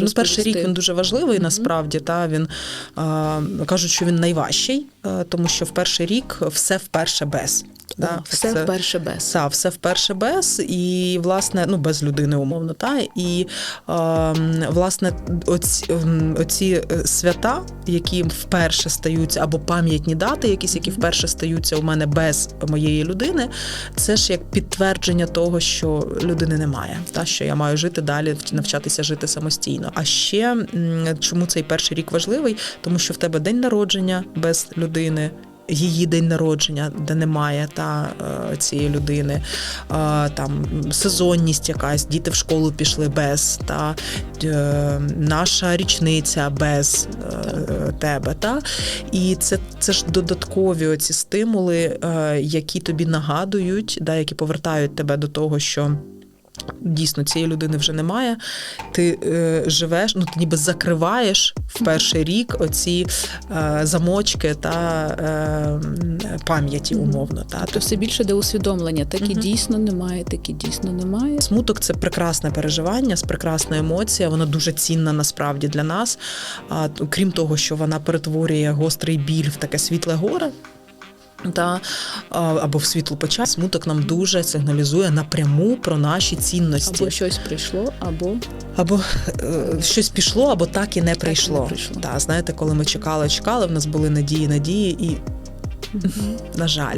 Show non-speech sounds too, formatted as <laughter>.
Ну, перший рік він дуже важливий, насправді. Та він а, кажуть, що він найважчий, е, тому що в перший рік все вперше без. О, все Це- вперше без. Та, все вперше без, і власне, ну без людини, умовно, та і е, власне, оці, ем, оці е, свята, які вперше стаються, або пам'ятні дати, якісь, які вперше стаються у мене без моєї людини, це ж як підтвердження того, що людини немає, та що я маю жити далі, навчатися жити самостійно. А ще чому цей перший рік важливий? Тому що в тебе день народження без людини її день народження, де немає та е, цієї людини, е, там сезонність якась, діти в школу пішли без, та е, наша річниця без тебе. Та? І це, це ж додаткові оці стимули, які тобі нагадують, да, які повертають тебе до того, що. Дійсно, цієї людини вже немає. Ти е, живеш, ну ти ніби закриваєш в перший рік оці е, замочки та е, пам'яті, умовно. Та. Тобто все більше де усвідомлення. Так і Мгм. дійсно немає, так і дійсно немає. Смуток це прекрасне переживання, це прекрасна емоція. Вона дуже цінна насправді для нас. А крім того, що вона перетворює гострий біль в таке світле горе. Та або в світлу печаль, смуток нам дуже сигналізує напряму про наші цінності. Або щось прийшло, або Або е, щось пішло, або так і не і не прийшло. прийшло. Та, знаєте, коли ми чекали, чекали, в нас були надії, надії, і <laughs> на жаль.